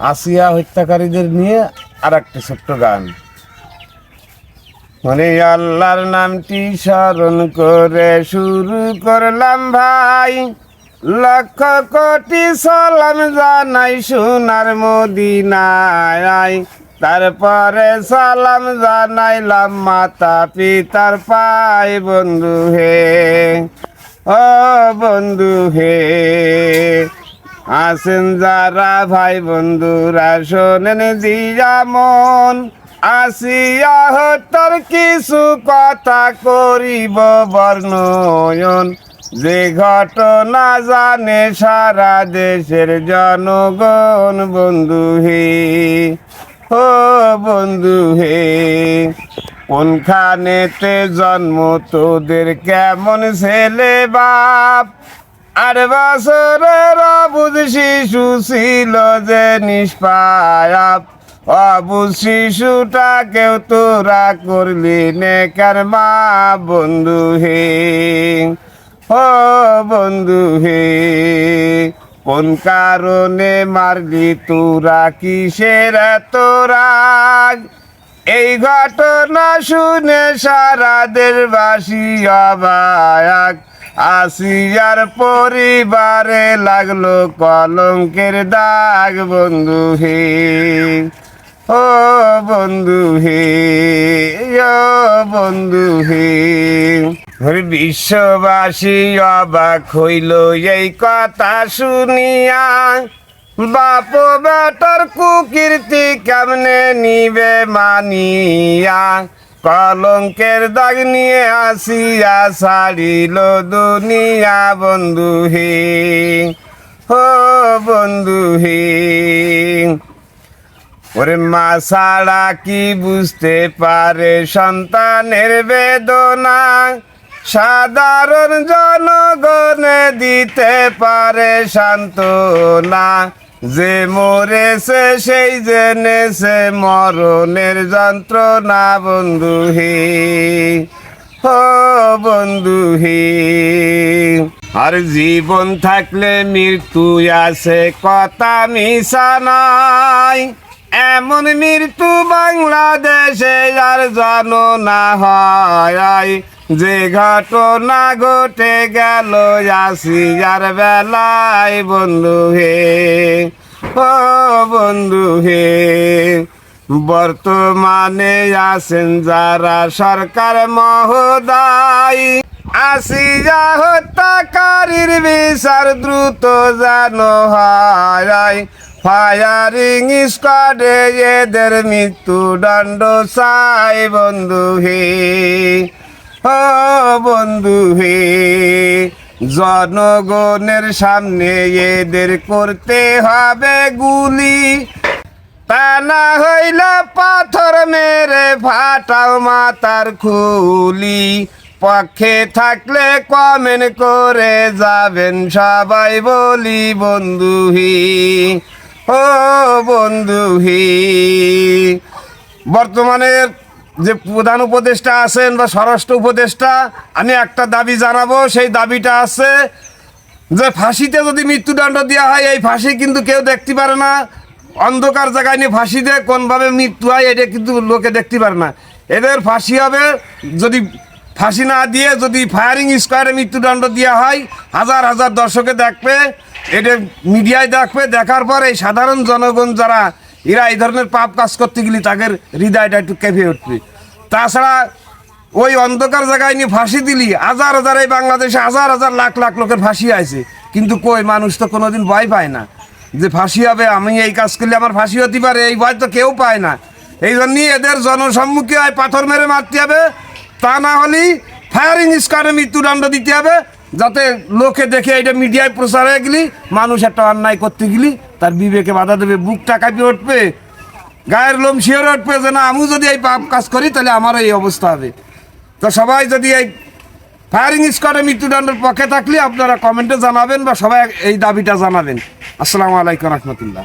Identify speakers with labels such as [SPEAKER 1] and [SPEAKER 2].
[SPEAKER 1] আসিয়া হত্যাকারীদের নিয়ে আর একটা ছোট্ট গান। মানে আল্লাহর নামটি স্মরণ করে শুরু করলাম ভাই। লক্ষ কোটি সালাম জানাই সোনার মদিনায়। তারপরে সালাম জানাইলাম মাতা পিতার পাই বন্ধু হে, ও বন্ধু হে। আসেন যারা ভাই বন্ধুরা, শোনেন দিয়া মন। আসিয়া হতার কিছু কথা করিব বর্ণয়ন। যে ঘটনা জানে সারা দেশের জনগণ, বন্ধু হে, ও বন্ধু হে। কোনখানেতে জন্ম, তোদের কেমন ছেলে বাপ? আর বছরের অবুধ শিশু ছিল যে নিষ্পায়াপ অবুধ শিশুটাকেও তোরা করলি নেকার মা বন্ধু হে ও বন্ধু হে কোন কারণে মারলি তোরা কিসের তোরা এই ঘটনা শুনে সারা দেশবাসী অবাক। আসিয়ার পরিবারে লাগল কলঙ্কের দাগ, বন্ধু হে। ও বন্ধু হে, ও বন্ধু হে। বিশ্ববাসী অবাক হইল এই কথা শুনিয়া। বাপ বেটার কুকীর্তি কেমনে নিবে মানিয়া? কলঙ্কের দাগ নিয়ে আসিয়া ছাড়িল দুনিয়া, বন্ধু হে। ও বন্ধু হে। ওরে মা ছাড়া কি বুঝতে পারে সন্তানের বেদনা? সাধারণ জনগণে দিতে পারে সান্ত্বনা। যে মরেছে সেই জেনেছে মরণের যন্ত্রণা বন্ধু হে ও বন্ধু হে আর জীবন থাকলে মৃত্যু আছে, কথা মিশা নাই। এমন মৃত্যু বাংলাদেশে আর জানো না হয়। যে ঘটনা ঘটে গেল আসিয়ার বেলায়, বন্ধু হে। ও বন্ধু হে, বর্তমানে আছেন যারা সরকার মহোদয়। আসিয়া হত্যাকারীর বিচার দ্রুত জানো হয়। ফায়ারিং স্কোয়াডে এদের মৃত্যু দণ্ড চাই, বন্ধু হে। বন্ধু হে, জনগণের সামনে এদের করতে হবে গুলি। তা না হইলে পাথর মেরে, ফাটাও মাতার খুলি। পক্ষে থাকলে কমেন্ট করে যাবেন সবাই বলি বন্ধুহি ও বন্ধু হি বর্তমানে যে প্রধান উপদেষ্টা আছেন বা স্বরাষ্ট্র উপদেষ্টা, আমি একটা দাবি জানাব, সেই দাবিটা আছে যে ফাঁসিতে যদি মৃত্যুদণ্ড দেওয়া হয়, এই ফাঁসি কিন্তু কেউ দেখতে পারে না। অন্ধকার জায়গায় নিয়ে ফাঁসি দেয় কোনভাবে মৃত্যু হয়, এটা কিন্তু লোকে দেখতে পারে না। এদের ফাঁসি হবে যদি ফাঁসি না দিয়ে যদি ফায়ারিং স্কোয়ারে মৃত্যুদণ্ড দেওয়া হয়, হাজার হাজার দর্শকে দেখবে, এটা মিডিয়ায় দেখবে, দেখার পর এই সাধারণ জনগণ যারা এরা এই ধরনের পাপ কাজ করতে গেলে তাদের হৃদয়টা একটু কেঁপে উঠবে। তাছাড়া ওই অন্ধকার জায়গায় নিয়ে ফাঁসি দিলি, হাজার হাজার এই বাংলাদেশে হাজার হাজার লাখ লাখ লোকের ফাঁসি আছে কিন্তু কই, মানুষ তো কোনোদিন ভয় পায় না যে ফাঁসি হবে, আমি এই কাজ করলে আমার ফাঁসি হতে পারে, এই ভয় তো কেউ পায় না। এই জন্যই এদের জনসম্মুখে হয় পাথর মেরে মারতে হবে, তা না হলেই ফায়ারিং স্কোয়াডে মৃত্যুদণ্ড দিতে হবে যাতে লোকে দেখে এটা মিডিয়ায় প্রচার হয়ে গেলি, মানুষ একটা অন্যায় করতে গেলি, তার বিবেকে বাধা দেবে, বুকটা কাঁপিয়ে উঠবে, গায়ের লোম শিওরে উঠবে যে না, আমিও যদি এই পাপ কাজ করি, তাহলে আমারও এই অবস্থা হবে। তো সবাই যদি এই ফায়ারিং স্কোয়াডে মৃত্যুদণ্ডের পক্ষে থাকলে, আপনারা কমেন্টে জানাবেন বা সবাই এই দাবিটা জানাবেন। আসসালামু আলাইকুম রহমতুল্লাহ।